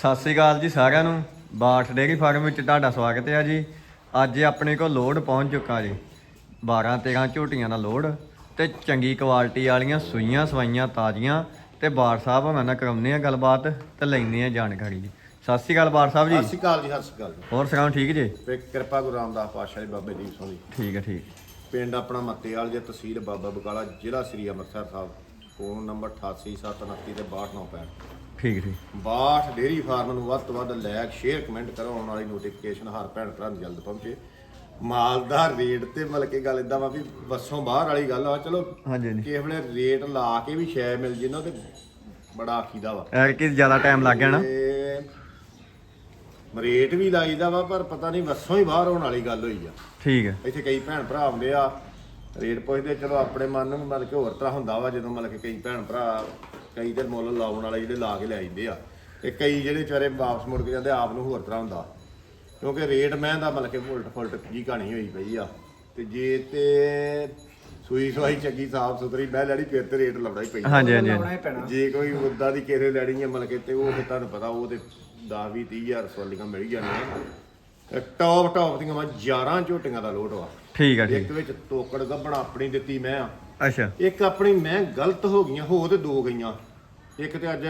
ਸਤਿ ਸ੍ਰੀ ਅਕਾਲ ਜੀ ਸਾਰਿਆਂ ਨੂੰ। ਬਾਠ ਡੇਅਰੀ ਫਾਰਮ ਵਿੱਚ ਤੁਹਾਡਾ ਸਵਾਗਤ ਹੈ ਜੀ। ਅੱਜ ਆਪਣੇ ਕੋਲ ਲੋਡ ਪਹੁੰਚ ਚੁੱਕਾ ਜੀ। 12 13 ਝੋਟੀਆਂ ਦਾ ਲੋਡ ਤੇ ਚੰਗੀ ਕੁਆਲਿਟੀ ਵਾਲੀਆਂ ਸੂਈਆਂ ਸਵਾਈਆਂ ਤਾਜ਼ੀਆਂ ਤੇ ਬਾਰ ਸਾਹਿਬ ਹੋਣਾ ਨਾਲ ਕਰਾਉਂਦੇ ਆ ਗੱਲਬਾਤ ਤੇ ਲੈਂਦੇ ਆ ਜਾਣਕਾਰੀ ਜੀ। ਸਤਿ ਸ੍ਰੀ ਅਕਾਲ ਬਾਰ ਸਾਹਿਬ ਸਤਿ ਜੀ ਸ਼੍ਰੀ ਅਕਾਲ ਜੀ ਸਤਿ ਸ਼੍ਰੀ ਅਕਾਲ ਜੀ। ਹੋਰ ਸੁਣਾਓ ਠੀਕ ਜੀ? ਤੇ ਕਿਰਪਾ ਗੁਰੂ ਰਾਮਦਾਸ ਪਾਤਸ਼ਾਹ ਜੀ ਬਾਬੇ ਦੀਪ ਸਿੰਘ ਜੀ। ਠੀਕ ਹੈ ਠੀਕ। ਪਿੰਡ ਆਪਣਾ ਮੱਤੇਵਾਲ ਜੇ ਤਹਿਸੀਲ ਬਾਬਾ ਬਕਾਲਾ ਜ਼ਿਲ੍ਹਾ ਸ੍ਰੀ ਅੰਮ੍ਰਿਤਸਰ ਸਾਹਿਬ ਫੋਨ ਨੰਬਰ 8879 ਤੇ 6295 ਠੀਕ ਠੀਕ। ਬਾਠ ਡੇਰੀ ਫਾਰਮ ਨੂੰ ਵੱਧ ਤੋਂ ਵੱਧ ਲਾਇਕ ਸ਼ੇਅਰ ਕਮੈਂਟ ਕਰੋ ਆਉਣ ਵਾਲੀ ਨੋਟੀਫਿਕੇਸ਼ਨ ਹਰ ਭੈਣ ਭਰਾ ਨੂੰ ਜਲਦ ਪਹੁੰਚੇ। ਮਾਲ ਦਾ ਰੇਟ ਤੇ ਮਤਲਬ ਕਿ ਗੱਲ ਇਦਾਂ ਵਾ ਵੀ ਬੱਸੋਂ ਬਾਹਰ ਵਾਲੀ ਗੱਲ ਆ ਚਲੋ ਹਾਂਜੀ ਹਾਂਜੀ। ਕਿਸੇ ਵੇਲੇ ਰੇਟ ਲਾ ਕੇ ਵੀ ਸ਼ੈ ਮਿਲ ਜੇ ਨਾ ਤੇ ਬੜਾ ਆਖੀਦਾ ਵਾ। ਐਰ ਕਿ ਜ਼ਿਆਦਾ ਟਾਈਮ ਲੱਗ ਗਿਆ ਨਾ। ਤੇ ਰੇਟ ਵੀ ਲਾਈਦਾ ਵਾ ਪਰ ਪਤਾ ਨਹੀਂ ਬੱਸੋਂ ਹੀ ਬਾਹਰ ਹੋਣ ਵਾਲੀ ਗੱਲ ਹੋਈ ਆ। ਠੀਕ ਹੈ ਇੱਥੇ ਕਈ ਭੈਣ ਭਰਾ ਆਉਂਦੇ ਆ ਰੇਟ ਪੁੱਛਦੇ ਚਲੋ ਆਪਣੇ ਮਨ ਨੂੰ ਮਤਲਬ ਕਿ ਹੋਰ ਤਰ੍ਹਾਂ ਹੁੰਦਾ ਵਾ ਜਦੋਂ ਮਤਲਬ ਕਿ ਕਈ ਭੈਣ ਭਰਾ ਕਈ ਤੇ ਮੁੱਲ ਲਾਉਣ ਵਾਲੇ ਜਿਹੜੇ ਲਾ ਕੇ ਲੈ ਜਾਂਦੇ ਆ ਤੇ ਕਈ ਜਿਹੜੇ ਵਿਚਾਰੇ ਵਾਪਸ ਮੁੜ ਕੇ ਜਾਂਦੇ ਆਪ ਨੂੰ ਹੋਰ ਤਰ੍ਹਾਂ ਹੁੰਦਾ। ਕਿਉਂਕਿ ਰੇਟ ਮੈਂ ਦਾ ਮਤਲਬ ਕਿ ਉਲਟ ਫੁਲਟ ਜੀ ਕਹਾਣੀ ਹੋਈ ਪਈ ਆ। ਤੇ ਜੇ ਤੇ ਸੂਈ ਸਵਾਈ ਚੰਗੀ ਸਾਫ਼ ਸੁਥਰੀ ਮੈਂ ਲੈਣੀ ਫਿਰ ਤੇ ਰੇਟ ਲਾਉਣਾ ਹੀ ਪਈ ਹਾਂਜੀ ਹਾਂਜੀ। ਜੇ ਕੋਈ ਉਦਾਂ ਦੀ ਕਿਸੇ ਲੈਣੀ ਹੈ ਮਤਲਬ ਕਿ ਤੇ ਉਹ ਤੇ ਤੁਹਾਨੂੰ ਪਤਾ ਉਹ ਤੇ 10 20 30000 ਸਵਾਲੀਆਂ ਮਿਲ ਜਾਣੀਆਂ ਟੌਪ ਟੌਪ ਦੀਆਂ ਮੈਂ 11 ਝੋਟੀਆਂ ਦਾ ਲੋਡ ਵਾ। ਠੀਕ ਇੱਕ ਠੀਕ। ਵਿੱਚ ਤੋਕੜ ਗੱਬਣਾ ਆਪਣੀ ਦਿੱਤੀ ਮੈਂ ਆ। ਅੱਛਾ। ਇੱਕ ਆਪਣੀ ਮੈਂ ਗਲਤ ਹੋ ਗਈਆਂ ਹੋ ਤੇ ਦੋ ਗਈਆਂ। ਇੱਕ ਤੇ ਅੱਜ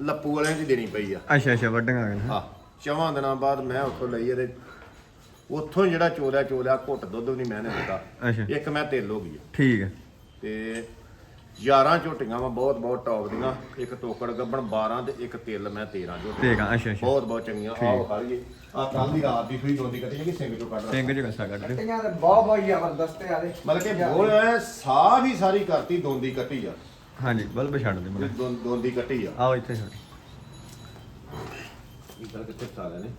ਲੱਪੂ ਵਾਲਿਆਂ ਦੀ ਦੇਣੀ ਪਈ ਆ। ਅੱਛਾ ਅੱਛਾ ਵੱਡੀਆਂ ਗਏ ਹਾਂ ਚਵਾਂ ਦਿਨਾਂ ਬਾਅਦ ਮੈਂ ਉੱਥੋਂ ਲਈ ਇਹਦੇ ਉੱਥੋਂ ਜਿਹੜਾ ਚੋਲਿਆ ਚੋਲਿਆ ਘੁੱਟ ਦੁੱਧ ਵੀ ਨਹੀਂ ਮੈਂ ਨੇ ਦਿੱਤਾ। ਅੱਛਾ। ਇੱਕ ਮੈਂ ਤੇਲ ਹੋ ਗਈ ਆ। ਠੀਕ ਹੈ ਤੇ 11 ਝੋਟੀਆਂ ਵਾ ਬਹੁਤ ਬਹੁਤ ਟੌਪ ਦੀਆਂ। ਇੱਕ ਤੋਕੜ ਗੱਬਣ 12 ਤੇ ਇੱਕ ਤਿਲ ਮੈਂ 13 ਝੋਟੀਆਂ। ਠੀਕ ਆ ਅੱਛਾ ਅੱਛਾ। ਬਹੁਤ ਬਹੁਤ ਚੰਗੀਆਂ। ਆਹ ਖਾ ਲਈਏ ਆ ਕੱਲ ਦੀ ਰਾਤ ਦੀ ਸੂਈ ਦੋਂਦੀ ਕੱਟੀ ਕਿ ਸਿੰਘ ਚੋਂ ਕੱਢ ਲਾ। ਸਿੰਘ ਜਗਸਾ ਕੱਢ ਦਿਓ ਟੀਆਂ ਤੇ ਬਹੁਤ ਬਹੁਤ ਜ਼ਬਰਦਸਤ ਆ ਦੇ ਮਤਲਬ ਕਿ ਬੋਲ ਐ ਸਾਹ ਵੀ ਸਾਰੀ ਕਰਤੀ ਦੋਂਦੀ ਕੱਟੀ ਆ। ਹਾਂਜੀ ਬਲਬ ਛੱਡ ਦੇ ਮਗਾ ਦੋ- ਦੋਂਦੀ ਕੱਟੀ ਆ। ਆਓ ਇੱਥੇ ਛੱਡ। ਇਹ ਗੱਲ ਕਿੱਥੇ ਸਾਲੇ ਨੇ?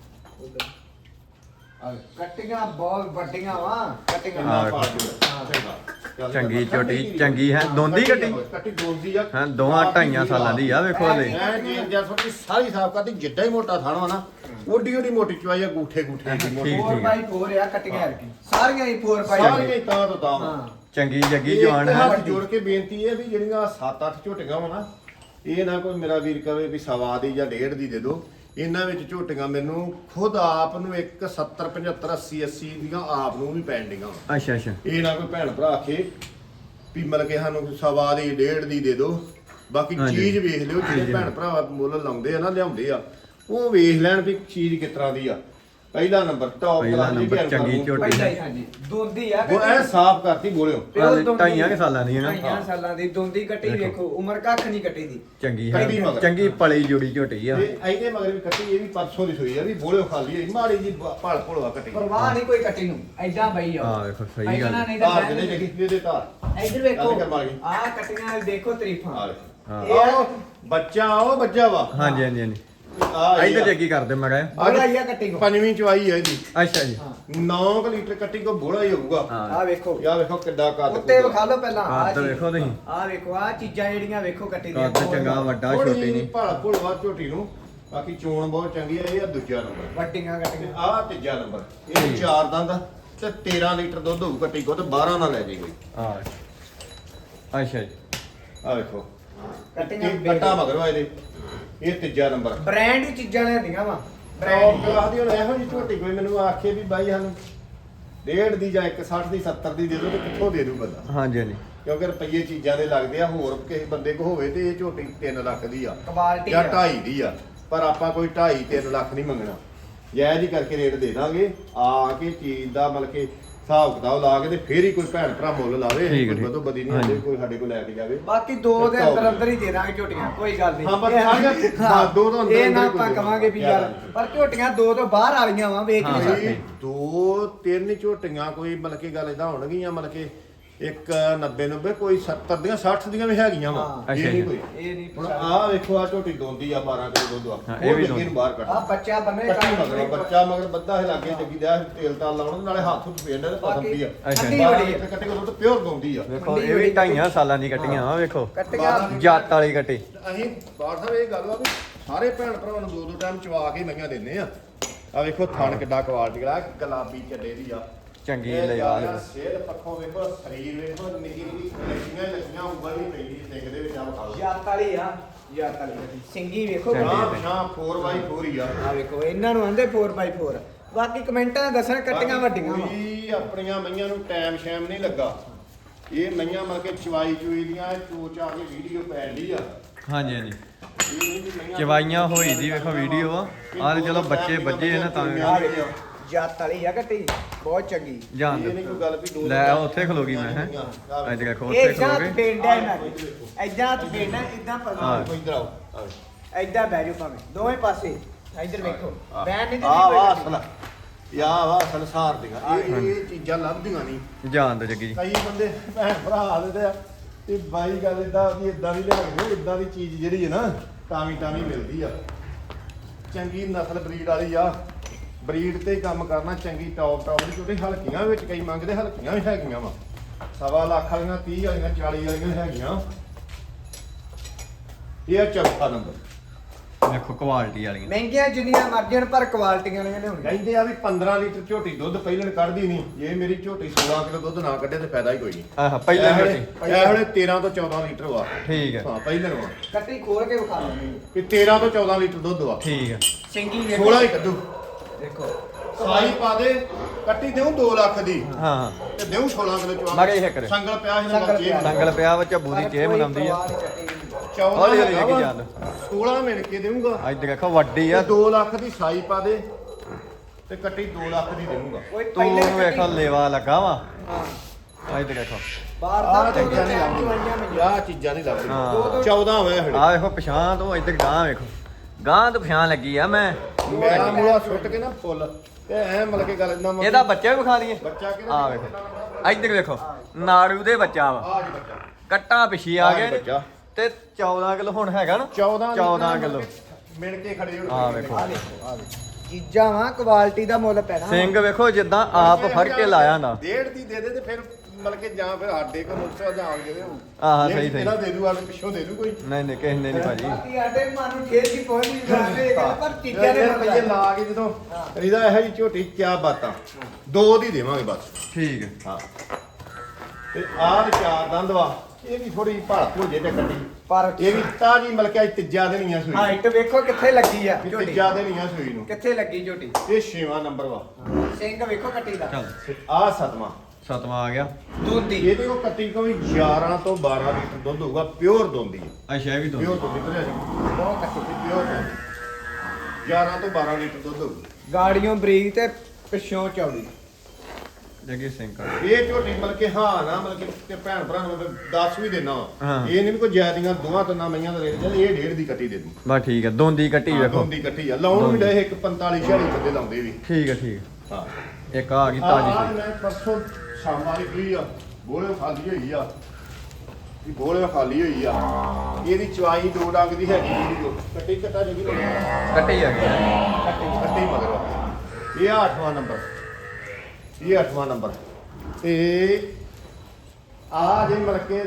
ਕੱਟੀਆਂ ਬਹੁਤ ਵੱਡੀਆਂ ਵਾ ਕੱਟੀਆਂ। ਹਾਂ। ਪਾ ਦਿਓ। ਚੰਗਾ। ਚੰਗੀ। ਝੋਟੀ, ਚੰਗੀ ਹੈ। ਦੋਂਦੀ ਕੱਟੀ? ਕੱਟੀ ਦੋਂਦੀ ਆ ਹਾਂ ਦੋਵਾਂ ਢਾਈਆਂ ਸਾਲਾਂ ਦੀ ਆ ਵੇਖੋ ਹਲੇ ਐ ਜੀ ਜਾਂ ਥੋੜੀ ਸਾਰੀ ਸਾਫ਼ ਕਰਤੀ ਜਿੱਡਾ ਹੀ ਮੋਟਾ ਥਣ ਵਾ ਨਾ ਓਡੀ ਓਡੀ ਮੋਟੀ ਚਵਾਈ ਆ ਗੂਠੇ ਗੂਠੇ ਦੀ ਮੋਟੀ ਠੀਕ। 4x4 ਆ ਕੱਟੀਆਂ ਰਕੀ ਸਾਰੀਆਂ ਹੀ 4x4 ਸਾਰੀਆਂ ਹੀ ਤਾਂ ਤੋਂ ਤਾਂ ਵਾ। ਹਾਂ ਚੰਗੀ ਜੱਗੀ ਇਹ ਜਵਾਨ ਹੈ ਹੱਥ ਜੋੜ ਕੇ ਬੇਨਤੀ ਹੈ ਵੀ ਜਿਹੜੀਆਂ 7-8 ਝੋਟੀਆਂ ਵਾ ਨਾ ਇਹ ਨਾ ਕੋਈ ਮੇਰਾ ਵੀਰ ਕਵੇ ਵੀ ਸਵਾ ਦੀ ਜਾਂ ਡੇਢ ਦੀ ਦੇ ਦਿਓ ਇਹਨਾਂ ਵਿੱਚ ਝੋਟੀਆਂ ਮੈਨੂੰ ਖੁਦ ਆਪ ਨੂੰ ਇੱਕ 70 75 80 80 ਦੀਆਂ ਆਪ ਨੂੰ ਵੀ ਪੈਣ ਡੀਆਂ। ਅੱਛਾ ਅੱਛਾ। ਇਹ ਨਾ ਕੋਈ ਭੈਣ ਭਰਾ ਆਖੇ ਵੀ ਮਤਲਬ ਕਿ ਸਾਨੂੰ ਸਵਾ ਦੀ ਡੇਢ ਦੀ ਦੇ ਦਿਓ ਬਾਕੀ। ਚੀਜ਼ ਵੇਖ ਲਿਓ ਜਿਹੜੇ ਭੈਣ ਭਰਾ ਮੁੱਲ ਲਾਉਂਦੇ ਆ ਨਾ ਲਿਆਉਂਦੇ ਆ। ਉਹ ਵੇਖ ਲੈਣ ਵੀ ਚੀਜ਼ ਕਿਸ ਤਰ੍ਹਾਂ ਦੀ ਆ। ਪਹਿਲਾ ਨੰਬਰ ਟੌਪ ਪਹਿਲਾ ਨੰਬਰ ਚੰਗੀ ਝੋਟੀ। ਪਹਿਲਾਂ ਹੀ ਹਾਂਜੀ। ਦੋਂਦੀ ਆ ਉਹ ਐ ਸਾਫ਼ ਕਰਤੀ ਬੋਲਿਓ ਹਾਲੇ ਢਾਈਆਂ ਕੁ ਸਾਲਾਂ ਦੀ ਹੈ ਨਾ। ਢਾਈਆਂ ਸਾਲਾਂ ਦੀ। ਦੋਂਦੀ ਕੱਟੀ ਵੇਖੋ ਉਮਰ ਕੱਖ ਨਹੀਂ ਕੱਟੀ ਦੀ। ਚੰਗੀ ਹੈ। ਚੰਗੀ ਪਲੀ ਜੋੜੀ ਝੋਟੀ ਆ। ਇਹ ਇਹਦੇ ਮਗਰ ਵੀ ਕੱਟੀ ਇਹ ਵੀ ਪਰਸੋਂ ਦੀ ਸੋਈ ਆ ਵੀ ਬੋਲਿਓ ਖਾਲੀ ਹੋਈ ਮਾੜੀ ਜੀ ਭਲ ਭੁਲਵਾ ਕੱਟੀ। ਪਰਵਾਹ ਨਹੀਂ ਕੋਈ ਕੱਟੀ ਨੂੰ। ਐਦਾਂ ਬਈ ਆ। ਹਾਂ ਵੇਖੋ ਸਹੀ ਗੱਲ ਹੈ। ਨਹੀਂ ਤਾਂ ਧਾਰ ਮੈਂ ਦੇ ਨਹੀਂ ਦੇ ਦੇ ਧਾਰ। ਇੱਧਰ ਵੇਖੋ। ਆ ਕੱਟੀਆਂ ਦੇਖੋ ਤਰੀਫਾਂ। ਆ ਹਾਂ। ਆਹ ਬੱਚਾ ਉਹ ਬੱਚਾ ਵਾ। ਹਾਂਜੀ ਹਾਂਜੀ ਹਾਂਜੀ। ਆ। ਇੱਧਰ ਜੱਗੀ ਕਰਦੇ ਮਗਾ ਬੋਲਾ ਹੀ ਆ ਕੱਟੀ ਕੋ। ਪੰਜਵੀਂ ਚਵਾਈ ਹੈ ਇਹਦੀ। ਅੱਛਾ ਜੀ। 9 ਲੀਟਰ ਕੱਟੀ ਕੋ ਬੋਲਾ ਹੀ ਹੋਊਗਾ। ਆ ਵੇਖੋ। ਯਾ ਵੇਖੋ ਕਿੱਡਾ ਕੱਦ ਉੱਤੇ ਵਿਖਾ ਲਓ ਪਹਿਲਾਂ। ਕੱਦ ਵੇਖੋ ਤੁਸੀਂ। ਆ ਵੇਖੋ ਆ ਚੀਜ਼ਾਂ ਜਿਹੜੀਆਂ ਵੇਖੋ ਕੱਟੀ ਦੀਆਂ। ਕੱਦ ਚੰਗਾ ਵੱਡਾ ਛੋਟੀ ਨਹੀਂ। ਭਲ ਭੁਲਵਾ ਝੋਟੀ ਨੂੰ। ਬਾਕੀ ਚੋਣ ਬਹੁਤ ਚੰਗੀ ਹੈ ਇਹ ਆ ਦੂਜਾ ਨੰਬਰ। ਵੱਡੀਆਂ ਕੱਟੀਆਂ। ਆ ਤੀਜਾ ਨੰਬਰ। ਇਹ ਚਾਰ ਦੰਦ ਤੇ 13 ਲੀਟਰ ਦੁੱਧ ਹੋਊ ਕੱਟੀ ਕੋ ਤੇ 12 ਨਾ ਲੈ ਜੇ ਕੋਈ ਹਾਂ। ਅੱਛਾ ਜੀ। ਆ ਵੇਖੋ। ਕੱਟੀਆਂ ਕੱਟਾ ਮਗਰੋਂ ਇਹਦੇ। ਇਹ ਤੀਜਾ ਨੰਬਰ। ਬ੍ਰਾਂਡ ਹੀ ਚੀਜ਼ਾਂ ਲੈਂਦੀਆਂ ਵਾ। ਬ੍ਰਾਂਡ ਕਲਾਸ ਦੀ ਹੁਣ ਇਹੋ ਜਿਹੀ ਝੋਟੀ ਕੋਈ ਮੈਨੂੰ ਆਖੇ ਵੀ ਬਾਈ ਸਾਨੂੰ ਡੇਢ ਦੀ ਜਾਂ 160 ਦੀ 70 ਦੀ ਦੇ ਦਿਓ ਤੇ ਕਿੱਥੋਂ ਦੇ ਦੂ ਬੰਦਾ? ਹਾਂਜੀ ਹਾਂਜੀ। ਕਿਉਂਕਿ ਰੁਪਈਏ ਚੀਜ਼ਾਂ ਦੇ ਲੱਗਦੇ ਆ ਹੋਰ ਕਿਸੇ ਬੰਦੇ ਕੋ ਹੋਵੇ ਤੇ ਇਹ ਝੋਟੀ 3 ਲੱਖ ਦੀ ਆ। ਕੁਆਲਿਟੀ ਜਾਂ 2.5 ਦੀ ਆ। ਪਰ ਆਪਾਂ ਕੋਈ 2.5 3 ਲੱਖ ਨਹੀਂ ਮੰਗਣਾ। ਜਾਇਜ਼ ਹੀ ਕਰਕੇ ਰੇਟ ਦੇ ਦਾਂਗੇ। ਆ ਕੇ ਚੀਜ਼ ਦਾ ਮਤਲਬ ਕਿ ਹਿਸਾਬ ਕਿਤਾਬ ਲਾ ਕੇ ਤੇ ਫੇਰ ਹੀ ਕੋਈ ਭੈਣ ਭਰਾ ਮੁੱਲ ਲਾਵੇ। ਠੀਕ ਹੈ, ਕੋਈ ਠੀਕ। ਬਦੋ ਬਦੀ ਨਹੀਂ। ਹੁੰਦੀ ਕੋਈ ਸਾਡੇ ਕੋਲ ਲੈ ਕੇ ਜਾਵੇ। ਬਾਕੀ ਦੋ ਦੇ ਅੰਦਰ ਅੰਦਰ ਹੀ ਦੇ ਦਾਂਗੇ ਝੋਟੀਆਂ ਕੋਈ ਗੱਲ ਨਹੀਂ। ਹਾਂ, ਬਸ ਸਾਰੀਆਂ ਹਾਂ, ਦੋ ਤੋਂ ਅੰਦਰ ਇਹ ਨਾ ਅੰਦਰ ਹੀ ਆਪਾਂ ਕੋਈ ਕਵਾਂਗੇ ਵੀ ਯਾਰ ਪਰ ਝੋਟੀਆਂ ਦੋ ਤੋਂ ਬਾਹਰ ਵਾਲੀਆਂ ਵਾ ਵੇਚ ਹਾਂ, ਨਹੀਂ ਹਾਂ। ਸਕਦੇ ਦੋ ਤਿੰਨ ਝੋਟੀਆਂ ਕੋਈ ਮਤਲਬ ਕਿ ਗੱਲ ਇਦਾਂ ਹੋਣਗੀਆਂ ਮਤਲਬ ਕਿ ਇੱਕ 90 90 ਕੋਈ 70 ਦੀਆਂ 60 ਦੀਆਂ ਵੀ ਹੈਗੀਆਂ ਵਾ। ਹਾਂ। ਇਹ ਨਹੀਂ ਅੱਛਾ, ਕੋਈ। ਇਹ ਨਹੀਂ ਹੁਣ ਆਹ ਵੇਖੋ ਆ ਝੋਟੀ ਦੋਂਦੀ ਆ 12 ਕਿਲੋ ਦੁੱਧ ਆ। ਹਾਂ, ਉਹ ਇਹ ਵੀ ਦੋਂਦੀ। ਨੂੰ ਬਾਹਰ ਕੱਢ। ਆ ਬੱਚਾ ਬੰਨੇ ਕੱਟੀ ਮਗਰ ਬੱਚਾ ਮਗਰ ਬੱਦਾ ਹੈ ਲਾਗੇ ਜੱਗੀ ਦਾ ਤੇਲ ਤਾਲ ਲਾਉਣ ਨਾਲੇ ਹੱਥ ਹੁੱਥ ਫੇਰਨਾ ਤੇ ਪਸੰਦੀ ਆ। ਅੱਛਾ। ਬਾਰਾਂ ਬੜੀ ਲੀਟਰ ਕੱਟੀ ਕੋ ਦੁੱਧ ਪਿਓਰ ਦੋਂਦੀ ਆ। ਵੇਖੋ ਇਹ ਵੀ ਢਾਈਆਂ ਸਾਲਾਂ ਦੀ ਕੱਟੀਆਂ ਆ ਵੇਖੋ। ਕੱਟੀਆਂ। ਜੱਤ ਵਾਲੀ ਕੱਟੀ। ਅਸੀਂ ਬਾੜ ਸਾਹਿਬ ਇਹ ਗੱਲ ਵਾ ਵੀ ਸਾਰੇ ਭੈਣ ਭਰਾਵਾਂ ਨੂੰ ਦੋ ਦੋ ਟਾਈਮ ਚਵਾ ਕੇ ਮਈਆਂ ਦਿੰਦੇ ਆ। ਆ ਵੇਖੋ ਥਣ ਕਿੱਡਾ ਕੁਆਲਿਟੀ ਵਾਲਾ ਗੁਲਾਬੀ ਚੱਲੇ ਦੀ ਆ। ਚੰਗੀ ਇਹ ਲਿਆ ਜ਼ਿਆਦਾ ਸਿਹਤ ਪੱਖੋਂ ਵੇਖੋ ਸਰੀਰ ਵੇਖੋ ਨਿੱਕੀ ਨਿੱਕੀ ਲੱਗੀਆਂ ਲੱਗੀਆਂ ਉਂਗਲ ਨਹੀਂ ਪੈਂਦੀ ਸਿੰਘ ਦੇ ਵਿੱਚ ਆ ਵਿਖਾ ਲਓ। ਜੱਤ ਵਾਲੀ ਆ ਯਾਰ ਤਾਂ ਸਿੰਗੀ ਵੇਖੋ ਚੰਗੀ। ਹਾਂ। ਹਾਂ 4x4 ਹੀ ਆ। ਆ ਵੇਖੋ ਇਹਨਾਂ ਨੂੰ ਆਂਦੇ 4x4 ਬਾਕੀ ਕਮੈਂਟਾਂ 'ਚ ਦੱਸਣ ਕੱਟੀਆਂ ਵੱਡੀਆਂ ਵਾ। ਕੋਈ ਆਪਣੀਆਂ ਮਈਆਂ ਨੂੰ ਟਾਈਮ ਸ਼ੈਮ ਨਹੀਂ ਲੱਗਾ। ਇਹ ਮਈਆਂ ਮਤਲਬ ਕਿ ਚਵਾਈ ਚੂਈ ਦੀਆਂ ਚੋਚ ਆ ਕੇ ਵੀਡੀਓ ਪੈਣ ਦੀ ਆ। ਹਾਂਜੀ ਹਾਂਜੀ। ਇਹ ਨਹੀਂ ਵੀ ਮਈਆਂ ਚਵਾਈਆਂ ਹੋਈ ਦੀ ਵੇਖੋ ਵੀਡੀਓ ਆ। ਆਹ ਤੇ ਚਲੋ ਬੱਚੇ ਬੱਜੇ ਆ ਨਾ ਤਾਂ ਆ। ਵੇਖੋ ਜੱਤ ਵਾਲੀ ਆ ਕੱਟੀ ਬਹੁਤ ਚੰਗੀ। ਜਾਣ ਇਹ ਨਹੀਂ ਕੋਈ ਗੱਲ ਵੀ ਦੋ ਲੈ ਉੱਥੇ ਖਲੋ ਗਈ ਮੈਂ ਹੈ? ਅੱਜ ਇਹ ਉੱਥੇ ਇਦਾਂ ਖਲੋ ਗਏ ਬੇਂਡਾ ਇਹਨਾਂ ਦੇ। ਇਦਾਂ ਤੇ ਬੇਂਡਾ ਇਦਾਂ ਹਾਂ। ਪਾ ਕੋਈ ਇਧਰ ਆਓ। ਆਓ। ਇਦਾਂ ਬਹਿ ਜਾਓ ਭਾਵੇਂ। ਦੋਵੇਂ ਪਾਸੇ। ਇੱਧਰ ਵੇਖੋ। ਆ ਬੈਨ ਨਹੀਂ ਆ ਵਾ ਦਿੱਤੀ ਅਸਲ ਯਾ ਵਾ ਅਸਲ ਸਾਰ ਦੀਆਂ ਇਹ ਇਹ ਚੀਜ਼ਾਂ ਲੱਭਦੀਆਂ ਨਹੀਂ। ਜਾਣ ਦੋ ਜੱਗੀ ਜੀ। ਕਈ ਬੰਦੇ ਭੈਣ ਭਰਾ ਆਦੇ ਆ ਤੇ ਬਾਈ ਗੱਲ ਇਦਾਂ ਵੀ ਇਦਾਂ ਦੀ ਲਿਆ ਕੇ ਇਦਾਂ ਦੀ ਚੀਜ਼ ਜਿਹੜੀ ਹੈ ਨਾ ਟਾਵੀ ਟਾਵੀ ਮਿਲਦੀ ਆ। ਚੰਗੀ ਨਸਲ ਬਰੀਡ ਵਾਲੀ ਆ। ਬਰੀਡ ਤੇ ਹੀ ਕੰਮ ਕਰਨਾ ਚੰਗੀ ਟੌਪ ਟੌਪ ਦੀ ਛੋਟੀ ਹਲਕੀਆਂ ਵਿੱਚ ਕਈ ਮੰਗਦੇ ਹਲਕੀਆਂ ਵੀ ਹੈਗੀਆਂ ਵਾ। ਸਵਾ ਲੱਖ ਵਾਲੀਆਂ 30 ਵਾਲੀਆਂ 40 ਵਾਲੀਆਂ ਹੈਗੀਆਂ। ਇਹ ਆ ਚੌਥਾ ਨੰਬਰ ਵੇਖੋ ਕੁਆਲਿਟੀ ਵਾਲੀਆਂ। ਮਹਿੰਗੀਆਂ ਜਿੰਨੀਆਂ ਮਰਜ਼ੀਆਂ ਪਰ ਕੁਆਲਿਟੀਆਂ ਵਾਲੀਆਂ ਲਿਆਉਣੀਆਂ। ਕਹਿੰਦੇ ਆ ਵੀ 15 ਲੀਟਰ ਝੋਟੀ ਦੁੱਧ ਪਹਿਲਣ ਕੱਢਦੀ ਨਹੀਂ। ਜੇ ਮੇਰੀ ਝੋਟੀ 16 ਕਿਲੋ ਦੁੱਧ ਨਾ ਕੱਢੇ ਤੇ ਫਾਇਦਾ ਹੀ ਕੋਈ ਨਹੀਂ। ਆਹ ਪਹਿਲਾਂ ਇਹ ਵੇਲੇ- ਝੋਟੀ ਇਹ ਵੇਲੇ 13 ਤੋਂ 14 ਲੀਟਰ ਵਾ। ਠੀਕ ਹੈ। ਹਾਂ ਪਹਿਲਣ ਵਾ। ਕੱਟੀ ਖੋਲ ਕੇ ਵਿਖਾ ਦਿੰਦੇ ਵੀ 13 ਤੋਂ 14 ਲੀਟਰ ਦੁੱਧ ਵਾ। ਠੀਕ ਹੈ। ਸਿੰਗੀ 16 ਹੀ ਕੱਢੂ। ਦੇਖੋ। ਸਾਈ ਪਾ ਦੇ ਕੱਟੀ ਦੇਉ 2 ਲੱਖ ਦੀ। ਹਾਂ। ਤੇ ਦੇਉ 16 ਕਿਲੋ ਚਵਾ ਮਗਰ ਇਹ ਕਰੇ। ਸੰਗਲ ਪਿਆ ਸੀ ਸੰਗਲ ਮੱਚੀ। ਸੰਗਲ ਪਿਆ ਵਾ ਝੱਬੂ ਦੀ ਚੇ ਬਣਾਉਂਦੀ ਆ? 14 ਹੌਲੀ ਹੌਲੀ ਹੈਗਾ ਲੈ ਕੇ ਵਾ, ਜਾਣ 16 ਮਿਲ ਕੇ ਦੇਊਗਾ। ਅੱਜ ਦੇਖੋ ਵੱਡੀ ਆ। 2 ਲੱਖ ਦੀ ਸਾਈ ਪਾ ਦੇ ਤੇ ਕੱਟੀ 2 ਲੱਖ ਦੀ ਦੇਊਗਾ। ਕੋਈ ਤੂੰ ਪਹਿਲੇ ਵੇਖੋ ਲੇਵਾ ਲੱਗਾ ਵਾ। ਹਾਂ। ਅੱਜ ਦੇਖੋ। ਬਾਹਰ ਆਹ ਦਾ ਚੀਜ਼ਾਂ ਨਹੀਂ ਲੱਗਦੀਆਂ ਆਹ ਚੀਜ਼ਾਂ ਨਹੀਂ ਹਾਂ। ਲੱਗਦੀਆਂ 14 ਹੋਇਆ ਹੜੇ ਆ ਵੇਖੋ ਪਛਾਣ ਤੋਂ ਇੱਧਰ ਗਾਂ ਵੇਖੋ। ਗਾਂ ਤੋਂ ਪਛਾਣ ਲੱਗੀ ਆ ਮੈਂ। ਮੇਰਾ ਮੂਲਾ ਸੁੱਟ ਕੇ ਨਾ ਫੁੱਲ। ਤੇ ਐ ਮਤਲਬ ਕਿ ਗੱਲ ਇਦਾਂ ਇਹਦਾ ਬੱਚਾ ਵੀ ਵਿਖਾ ਦਈਏ। ਬੱਚਾ ਕਿਹਦਾ ਆ ਵੇਖੋ। ਇੱਧਰ ਵੇਖੋ। ਨਾੜੂ ਦੇ ਬੱਚਾ ਵਾ। ਆ ਜੀ ਬੱਚਾ। ਕੱਟਾ ਪਿਛੀ ਆ ਗਏ ਜੀ ਨੇ ਬੱਚਾ। ਤੇ 14 ਕਿਲੋ ਹੁਣ ਹੈਗਾ ਨਾ। 14 14 ਕਿਲੋ। ਮਿਣ ਕੇ ਖੜੇ ਹੋ ਵੇਖੋ। ਆ ਦੇਖੋ ਆ ਦੇਖੋ। ਚੀਜ਼ਾਂ ਵਾ ਕੁਆਲਿਟੀ ਦਾ ਮੁੱਲ ਪੈਣਾ ਸਿੰਘ ਵੇਖੋ ਜਿੱਦਾਂ ਆਪ ਫੜ ਕੇ ਲਾਇਆ ਨਾ ਡੇਢ ਦੀ ਦੇ ਦੇ ਤੇ ਫਿਰ ਮਤਲਬ ਕਿ ਜਾਂ ਫਿਰ ਸਾਡੇ ਕੋਲ ਨੁਕਸਾ ਜਾਂ ਆਣ ਕੇ ਆਹ, ਸਹੀ, ਸਹੀ। ਇਹਦਾ ਦੇ ਦੂ ਆਲੇ ਪਿੱਛੋਂ ਦੇ ਦੂ ਕੋਈ। ਨਹੀਂ ਨਹੀਂ ਕਿਸੇ ਨੇ ਨਹੀਂ ਭਾਜੀ। ਬਾਕੀ ਆਡੇ ਮਨ ਨੂੰ ਖੇਡ ਦੀ ਪਹੁੰਚ ਨਹੀਂ ਜਾਂਦੇ ਪਰ ਚੀਜ਼ਾਂ ਦੇ ਰੁਪਏ ਲਾ ਕੇ ਜਦੋਂ ਇਹਦਾ ਇਹ ਜੀ ਝੋਟੀ ਕਿਆ ਬਾਤਾਂ। ਦੋ ਦੀ ਦੇਵਾਂਗੇ ਬਸ। ਠੀਕ ਹੈ। ਹਾਂ। ਤੇ ਆਹ ਤੇ ਚਾਰ ਦੰਦ ਵਾ ਇਹ ਵੀ ਥੋੜੀ ਭਾਲਤ ਹੋ ਜੇ ਤੇ ਕੱਟੀ ਪਰ ਇਹ ਵੀ ਤਾਜੀ ਅੱਜ ਤੀਜਾ ਦਿਨ ਆ ਸੂਈ ਹਾਈਟ ਵੇਖੋ ਕਿੱਥੇ ਲੱਗੀ ਆ ਵੀ ਝੋਟੀ। ਤੀਜਾ ਦਿਨ ਆ ਸੂਈ ਨੂੰ। ਕਿੱਥੇ ਲੱਗੀ ਝੋਟੀ? ਇਹ ਛੇਵਾਂ ਨੰਬਰ ਵਾ। ਸਿੰਘ ਵੇਖੋ ਕੱਟੀ ਦਾ। ਚੱਲ। ਤੇ ਆਹ ਸਤਵਾਂ। ਸਤਵਾਂ ਆ ਗਿਆ। ਦੁੱਧੀ ਇਹਦੇ ਕੋ ਕੱਟੀ ਕੋ ਵੀ 11 ਤੋਂ 12 ਲੀਟਰ ਦੁੱਧ ਹੋਊਗਾ ਪਿਓਰ ਦੋਂਦੀ ਅੱਛਾ ਇਹ ਵੀ ਪਿਓਰ ਦੁੱਧ ਇਧਰ ਆ ਬਹੁਤ ਕੱਟੀ ਪਿਓਰ ਦੁੱਧ 11 ਤੋਂ 12 ਲੀਟਰ ਦੁੱਧ ਹੋਊਗਾ। ਗਾੜੀਆਂ ਬਰੀਕ ਤੇ ਪਿੱਛੋਂ ਚੌੜੀ। ਜੱਗੀ ਸਿੰਘ ਕਰ ਇਹ ਝੋਟੀ ਮਤਲਬ ਕਿ ਹਾਂ ਨਾ ਮਤਲਬ ਕਿ ਤੇ ਭੈਣ ਭਰਾ ਨੂੰ ਮਤਲਬ ਦੱਸ ਵੀ ਦੇਣਾ। ਹਾਂ। ਇਹ ਨਹੀਂ ਵੀ ਕੋਈ ਜ਼ਿਆਦੀਆਂ ਦੋਹਾਂ ਤਿੰਨਾਂ ਮਈਆਂ ਦਾ ਰੇਟ ਚੱਲ ਇਹ ਡੇਢ ਦੀ ਕੱਟੀ ਦੇ ਦੂੰ। ਬਸ ਠੀਕ ਹੈ ਦੋਂਦੀ ਕੱਟੀ ਵੇਖੋ। ਦੋਂਦੀ ਕੱਟੀ ਆ। ਲਾਉਣ ਵੀ ਡੇ ਇੱਕ 45 46 ਬੰਦੇ ਲਾਉਂਦੇ ਵੀ। ਠੀਕ ਹੈ ਠੀਕ ਹਾਂ ਹੈ। ਇੱਕ ਆ ਗਈ ਤਾਜੀ ਆਹ ਮੈਂ ਪਰਸੋਂ ਸ਼ਾਮ ਵਾਲੀ ਪਈ ਆ ਬੋਲੇ ਖਾਲੀ ਹੋਈ ਆ। ਇਹ ਬੋਲੇ ਖਾਲੀ ਹੋਈ ਆ। ਇਹਦੀ ਚਵਾਈ ਦੋ ਡੰਗ ਦੀ ਹੈਗੀ ਜਿਹੜੀ ਕੱਟੀ ਕੱਟਾ ਜਗੀ ਕੱਟੀ ਆ ਗਈ। ਕੱਟੀ ਕੱਟੀ ਮਗਰ। ਇਹ ਆ ਅੱਠਵਾਂ ਨੰਬਰ। ਇਹ ਅੱਠਵਾਂ ਨੰਬਰ। ਤੇ ਆ ਜੇ ਮਤਲਬ ਕਿ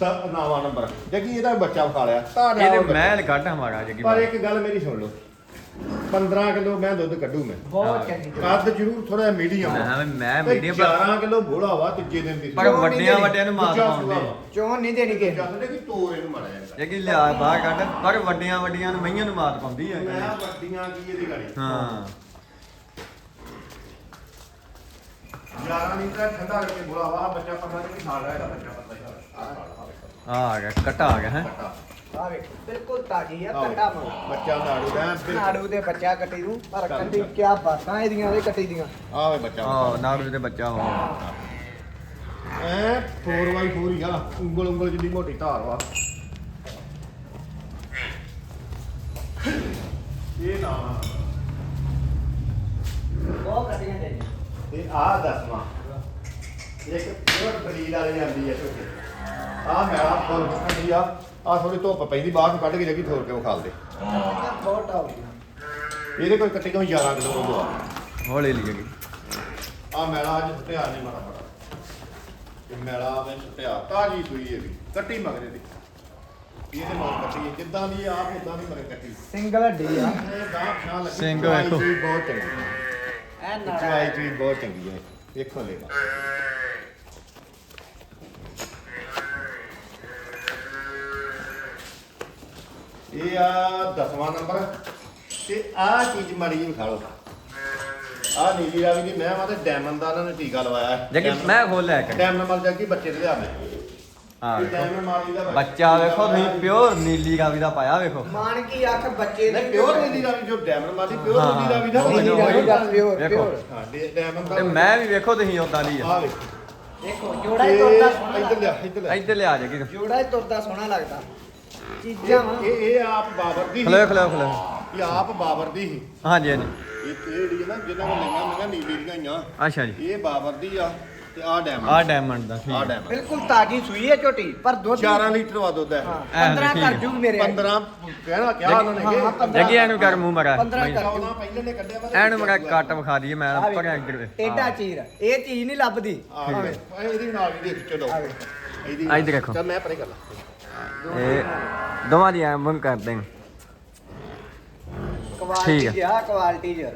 ਦ- ਨਵਾਂ ਨੰਬਰ। ਜਗੀ ਇਹਦਾ ਬੱਚਾ ਵਿਖਾ ਲਿਆ। ਤੁਹਾਡਾ ਇਹਦੇ ਉਹ ਬੱਚਾ। ਮਹਿਲ ਕੱਢ ਹਮਾਰਾ ਜੱਗੀ ਪਰ ਇੱਕ ਗੱਲ ਮੇਰੀ ਸੁਣ ਲਓ। 15 ਕਿਲੋ ਮੈਂ ਦੁੱਧ ਕੱਢੂ ਮੈਂ। ਬਹੁਤ ਚੰਗੀ ਕੱਦ ਜ਼ਰੂਰ ਥੋੜਾ ਮੀਡੀਅਮ ਮੈਂ ਕਿਹਾ ਵੀ ਮੈਂ ਪਰ- 11 ਕਿਲੋ ਬੋਲਾ ਵਾ ਤੀਜੇ ਦਿਨ ਦੀ। ਪਰ ਵੱਡਿਆਂ ਵੱਡਿਆਂ ਨੂੰ ਮਾਰ ਪਾਉਂਦੇ। ਚੋਣ ਨਹੀਂ ਦੇਣੀ ਨੂੰ। ਕਹਿੰਦੇ ਕਿ ਤੋਰ ਇਹਨੂੰ ਮਾਰਿਆ ਜਾਂਦਾ ਜੱਗੀ ਲਿਆ ਬਾਹਰ ਕੱਢ ਪਰ ਵੱਡੀਆਂ ਵੱਡੀਆਂ ਨੂੰ ਮਈਆਂ ਨੂੰ ਮਾਤ ਪਾਉਂਦੀ ਹੈ ਮੈਂ ਵੱਡੀਆਂ ਕੀ ਇਹਦੀ ਗਾੜੀ? ਹਾਂ। 11 ਲੀਟਰ ਠੰਡਾ ਕਰਕੇ ਬੋਲਾ ਵਾ। ਬੱਚਾ ਪਤਾ ਨਹੀਂ ਖਾ ਰਿਹਾ ਇਹਦਾ ਬੱਚਾ ਪਤਾ ਹੀ ਆ ਆ ਗਿਆ ਕੱਟਾ ਆ ਗਿਆ ਹੈ। ਆ ਵੇਖੋ ਬਿਲਕੁਲ ਤਾਜੀ ਆ ਆਹੋ। ਕੰਡਾ ਮੋ ਬੱਚਾ ਨਾੜੂ ਦਾ ਬਿਲਕੁਲ। ਨਾੜੂ ਦੇ ਬੱਚਾ ਕੱਟੀ ਨੂੰ ਪਰ ਕੱਟੀ ਕਿਆ ਬਾਤਾਂ ਇਹਦੀਆਂ ਉਹਦੇ ਕੱਟੀ ਦੀਆਂ। ਆਵੇ ਬੱਚਾ ਆ ਨਾੜੂ ਦੇ ਬੱਚਾ ਹੋ। ਐ 4x4 ਹੀ ਆ ਉਂਗਲ ਉਂਗਲ ਜਿੱਡੀ ਮੋਟੀ ਧਾਰ ਵਾ। ਇਹ ਨਾ ਬਹੁਤ ਕੱਟੀਆਂ ਦੇ ਤੇ ਆਹ ਦਸਵਾਂ ਇੱਕ ਪਿਓਰ ਬਰੀਡ ਵਾਲੀ ਆਂਦੀ ਹੈ ਝੋਟੀ। ਆਹ ਮੈਲਾ ਫੁੱਲ ਕੱਢੀ ਆ। ਆ ਥੋੜੀ ਧੁੱਪ ਪੈਂਦੀ ਬਾਹਰ ਨੂੰ ਕੱਢ ਕੇ ਜਗੀ ਥੋੜ ਕੇ ਵਿਖਾਲ ਦੇ। ਬਹੁਤ ਟੌਪ ਇਹਦੇ ਕੋਈ ਕੱਟੀ ਕੋਈ 11 ਕਿਲੋ ਦੁੱਧ ਆ? ਹੌਲੀ ਲਈ ਜੱਗੀ। ਆ ਮੈਲਾ ਅੱਜ ਸੁਟਿਆ ਨਹੀਂ ਮਾੜਾ ਮਾੜਾ ਤੇ ਮੈਲਾ ਮੈਂ ਸੁਟਿਆ ਤਾਜੀ ਸੂਈ ਇਹ ਵੀ ਕੱਟੀ ਮਗਰੇ ਦੀ। ਇਹਦੇ ਨਾਲ ਕੱਟੀ ਹੈ, ਜਿੱਦਾਂ ਦੀ ਆਪ ਉਦਾਂ ਦੀ ਮਗਰ ਕੱਟੀ। ਸਿੰਗਲ ਹੱਡੀ ਆ। ਇਹ ਗਾਂ ਪਛਾਣ ਲੱਗੀ ਸਿੰਘ ਚਵਾਈ ਵੇਖੋ। ਚੂਈ ਬਹੁਤ ਚੰਗੀ। ਐ ਹੈ। ਚਵਾਈ ਚੂਈ ਬਹੁਤ ਚੰਗੀ ਹੈ। ਵੇਖੋ ਲੈਗਾ ਇਹ ਆ 10ਵਾਂ ਨੰਬਰ ਤੇ ਆਹ ਚੀਜ਼ ਮਾੜੀ ਜਿਹੀ ਵਿਖਾ ਲਓ। ਆਹ ਨੀਲੀ ਰਾਵੀ ਦੀ ਮੈਂ ਵਾ ਤੇ ਡਾਇਮੰਡ ਦਾ ਇਹਨਾਂ ਨੇ ਟੀਕਾ ਲਵਾਇਆ ਹੈ। ਜੱਗੀ ਮੈਂ ਖੋਲ ਲਿਆ ਇੱਕ। ਡਾਇਮੰਡ ਮਾਲ ਜੱਗੀ ਬੱਚੇ ਦੇ ਲਿਆਵੇ। ਹਾਂ ਇਹ ਵੇਖੋ। ਮਾਲੀ ਦਾ ਬੱਚਾ। ਵੇਖੋ ਨਹੀਂ ਪਿਓਰ ਨੀਲੀ ਰਾਵੀ ਦਾ ਪਾਇਆ ਵੇਖੋ। ਮਾਨ ਕੀ ਅੱਖ ਬੱਚੇ ਨਹੀਂ ਪਿਓਰ ਨੀਲੀ ਰਾਵੀ ਜੋ ਡਾਇਮੰਡ ਮਾਲੀ ਪਿਓਰ ਹਾਂ, ਨੀਲੀ ਰਾਵੀ ਦਾ ਨੀਲੀ ਨੀਲੀ ਰਾਵੀ ਦਾ ਪਿਓਰ ਵੇਖੋ। ਪਿਓਰ ਹਾਂ ਡਾਇਮੰਡ ਦਾ ਤੇ ਮੈਂ ਵੀ ਵੇਖੋ ਤੁਸੀਂ ਉਦਾਂ ਦੀ ਆ। ਆ ਵੇਖੋ। ਦੇਖੋ ਜੋੜਾ ਹੀ ਤੁਰਦਾ ਸੋਹਣਾ ਇੱਧਰ ਲਿਆ ਲੱਗਦਾ। ਇੱਧਰ ਲਿਆ। ਇੱਧਰ ਲਿਆ ਜੱਗੀ। ਜੋੜਾ ਹੀ ਤੁਰਦਾ ਸੋਹਣਾ ਲੱਗਦਾ। ਚੀਜ਼ਾਂ ਵਾ। ਇਹ ਇਹ ਆਪ ਬਾਬਰ ਦੀ ਖਲੋ ਖਲੋ ਖਲੋ ਇਹ ਆਪ ਬਾਬਰ ਦੀ ਸੀ ਹਾਂਜੀ ਹਾਂਜੀ। ਇਹ ਜਿਹੜੀ ਹੈ ਨਾ ਜਿਹਨਾਂ ਕੋਲ ਲਈਆਂ ਮੈਂ ਨੀਲੀ ਦੀਆਂ ਹੀ ਆ ਅੱਛਾ ਜੀ। ਇਹ ਬਾਬਰ ਦੀ ਆ ਤੇ ਆ ਡਾਇਮੰਡ ਆਹ ਡਾਇਮੰਡ ਦਾ ਆ ਠੀਕ ਡਾਇਮੰਡ ਬਿਲਕੁਲ ਤਾਜੀ ਸੂਈ ਹੈ ਝੋਟੀ ਪਰ ਦੁੱਧ 11 ਲੀਟਰ ਵਾ ਦੁੱਧ ਹੈ। ਹਾਂ, ਐ 15 ਠੀਕ ਕਰ ਹੈ। ਜੂ ਮੇਰੇ 15 ਕਹਿਣਾ ਕਿਹਾ ਉਹਨਾਂ ਨੇ ਹਾਂ, ਹਾਂ, ਕਿ 15 ਜੱਗੀ ਇਹਨੂੰ ਕਰ ਮੂੰਹ ਮਰਾ। 15 ਕਰ ਜੂ 14 ਪਹਿਲੇ ਨੇ ਕੱਢਿਆ ਵਾ ਐਨੂੰ ਮਰਾ ਕੱਟ ਵਿਖਾ ਦਈਏ ਮੈਂ ਆ ਪਰ ਇੱਧਰ ਵੇ ਟੇਡਾ ਚੀਰ ਇਹ ਚੀਜ਼ ਨਹੀਂ ਲੱਭਦੀ। ਆ ਵੇ ਇਹਦੀ ਨਾਲ ਵੀ ਦੇਖ ਚਲੋ। ਆ ਵੇ। ਆ ਇੱਧਰ ਦੇਖੋ। ਚੱਲ ਮੈਂ ਪਰੇ ਕਰ ਲਾ। ਇਹ ਦੋਵਾਂ ਦੀ ਐਂ ਕਰਦੇ ਨੇ ਕੁਆਲਿਟੀ ਠੀਕ ਕੁਆਲਿਟੀ ਜਿਆ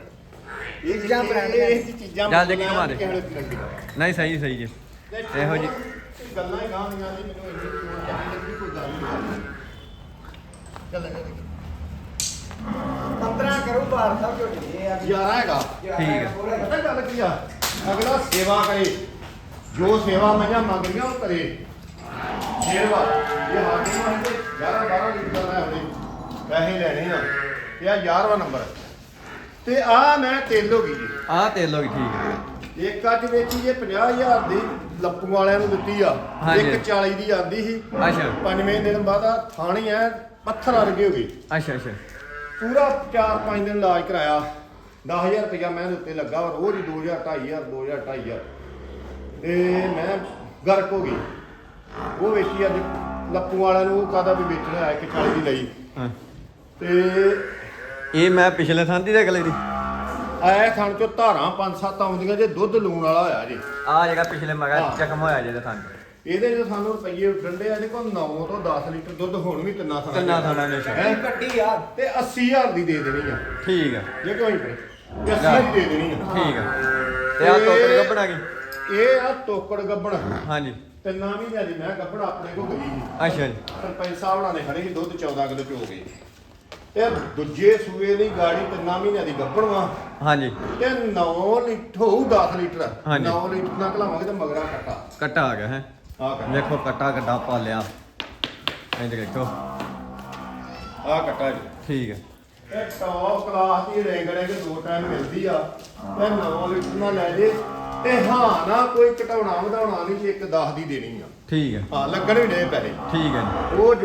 ਇਹ ਚੀਜ਼ਾਂ ਦੀਆਂ। ਇਹ ਚੀਜ਼ਾਂ ਘੁਮਾ ਦੇ। ਵੇਲੇ ਲੱਗੀ। ਨਹੀਂ ਸਹੀ ਸਹੀ ਜੀ। ਇਹੋ ਜੀ ਗੱਲਾਂ ਹੀ ਗਾਂ ਦੀਆਂ ਨਹੀਂ ਮੈਨੂੰ ਇੰਨੀ ਕਿ ਕੋਈ ਗੱਲ ਨਹੀਂ ਚੱਲ ਲੈ 15 ਕਰੂ ਬਾਰ ਸਾਹਿਬ ਝੋਟੀ ਇਹ ਆ ਯਾਰਾ ਹੈਗਾ। ਠੀਕ ਹੈ। ਪਤਾ ਗੱਲ ਕੀ ਆ? ਅਗਲਾ ਸੇਵਾ ਕਰੇ। ਜੋ ਸੇਵਾ ਮਈਆਂ ਮੰਗਦੀਆਂ ਉਹ ਕਰੇ। ਸ਼ੇਰਵਾ ਇਹ ਹਾਕੀ ਨੂੰ ਤੇ 11 12 ਲੀਟਰ ਦਾ ਹੋਵੇ ਪੈਸੇ ਲੈਣੇ ਆ। ਇਹ ਆ 11ਵਾਂ ਨੰਬਰ। ਤੇ ਆ ਮੈਂ ਤੇਲ ਹੋ ਗਈ ਜੀ। ਆਹ ਤੇਲ ਹੋ ਗਈ ਠੀਕ ਹੈ। ਇੱਕ ਅੱਜ ਵੇਚੀ ਜੇ 50000 ਦੀ ਲੱਪੂ ਵਾਲਿਆਂ ਨੂੰ ਦਿੱਤੀ ਆ। ਹਾਂਜੀ। ਇੱਕ 40 ਦੀ ਆਂਦੀ ਸੀ। ਅੱਛਾ। ਪੰਜਵੇਂ ਦਿਨ ਬਾਅਦ ਆ ਥਾਣੀ ਐ ਪੱਥਰ ਵਰਗੇ ਹੋ ਗਏ ਅੱਛਾ ਅੱਛਾ। ਪੂਰਾ 4-5 ਦਿਨ ਇਲਾਜ ਕਰਾਇਆ। 10000 ਰੁਪਇਆ ਮੈਂ ਇਹਦੇ ਉੱਤੇ ਲੱਗਾ। ਰੋਜ਼ ਹੀ 2000 2500 2000 2500 ਤੇ ਮੈਂ ਗਰਕ ਹੋ ਗਈ। ਉਹ ਵੇਚੀ ਅੱਜ ਲੱਪੂ ਵਾਲਿਆਂ ਨੂੰ ਉਹ ਕਾਦਾ ਵੀ ਵੇਚਣਾ ਹੈ ਕਿ 40 ਦੀ ਲਈ। ਹਾਂ। ਤੇ ਇਹ ਮੈਂ ਪਿਛਲੇ ਥਾਂ ਦੀ ਦੇਖ ਲਈ ਦੀ ਐ ਖਾਣ ਚੋਂ ਧਾਰਾਂ ਪੰਜ ਸੱਤ ਆਉਂਦੀਆਂ ਜੇ ਦੁੱਧ ਲੂਣ ਵਾਲਾ ਹੋਇਆ ਜੀ। ਆ ਜਿਹੜਾ ਪਿਛਲੇ ਮਗਾ ਹਾਂ। ਜ਼ਖਮ ਹੋਇਆ ਜਿਹਦੇ ਥਾਂ ਇਹਦੇ ਜੋ ਸਾਨੂੰ ਰੁਪਈਏ ਉੱਡਣਦੇ ਆ ਇਹਦੇ ਕੋਲ 9 ਤੋਂ 10 ਲੀਟਰ ਦੁੱਧ ਹੁਣ ਵੀ ਤਿੰਨਾਂ ਥਾਂ ਤਿੰਨਾਂ ਥਾਣਾਂ ਦੇ ਹੈਂ? ਕੱਟੀ ਆ। ਤੇ 80000 ਦੀ ਦੇ ਦੇਣੀ ਆ। ਠੀਕ ਹੈ ਜੇ ਕੋਈ ਪਏ ਤੇ 80 ਦੀ ਦੇ ਦੇਣੀ ਆ। ਠੀਕ ਹੈ ਤੇ ਆ ਟੋਕਰੀ ਕੱਪਣਾ ਗਈ। ਇਹ ਆ ਤੋਕੜ ਗੱਬਣ। ਹਾਂਜੀ। ਤਿੰਨਾਂ ਮਹੀਨਿਆਂ ਦੀ ਮੈਂ ਗੱਬੜ ਆਪਣੇ ਕੋਲ। ਗਈ ਸੀ ਅੱਛਾ ਜੀ। ਸਰਪੰਚ ਸਾਹਿਬ ਨਾਲ ਨੇ ਖੜੇ ਸੀ ਦੁੱਧ 14 ਕਿਲੋ ਚੋ ਗਏ। ਤੇ ਦੂਜੇ ਸੂਏ ਦੀ ਗਾੜੀ ਤਿੰਨਾਂ ਮਹੀਨਿਆਂ ਦੀ ਗੱਬਣ ਵਾ ਹਾਂਜੀ। ਤੇ 9 ਲੀਟਰ ਹੋਊ 10 ਲੀਟਰ। ਹਾਂਜੀ। 9 ਲੀਟਰ ਨਾਲ ਘਲਾਵਾਂਗੇ ਤੇ ਮਗਰਾ ਕੱਟਾ। ਕੱਟਾ ਆ ਗਿਆ ਹੈ? ਆ ਕੱਟਾ। ਵੇਖੋ ਕੱਟਾ ਕੱਟਾ ਪਾਲਿਆ। ਇੰਜ ਦੇਖੋ। ਆ ਕੱਟਾ ਜੀ। ਠੀਕ ਹੈ। ਇਹ ਟੌਪ ਕਲਾਸ ਦੀ ਰੈਂਗੜੇ ਕੇ ਦੋ ਟਾਈਮ ਮਿਲਦੀ ਆ। ਤੇ 9 ਲੀਟਰ ਨਾਲ ਲੈ ਜੇ। ਤੇ ਹਾਂ ਨਾ ਕੋਈ ਘਟਾਉਣਾ ਵਧਾਉਣਾ ਨਹੀਂ ਇੱਕ 10 ਦੀ ਦੇਣੀ ਆ। ਠੀਕ ਹੈ ਹਾਂ ਲੱਗਣ ਵੀ ਡੇ ਪੈਸੇ। ਠੀਕ ਹੈ ਜੀ। ਉਹ ਜੋ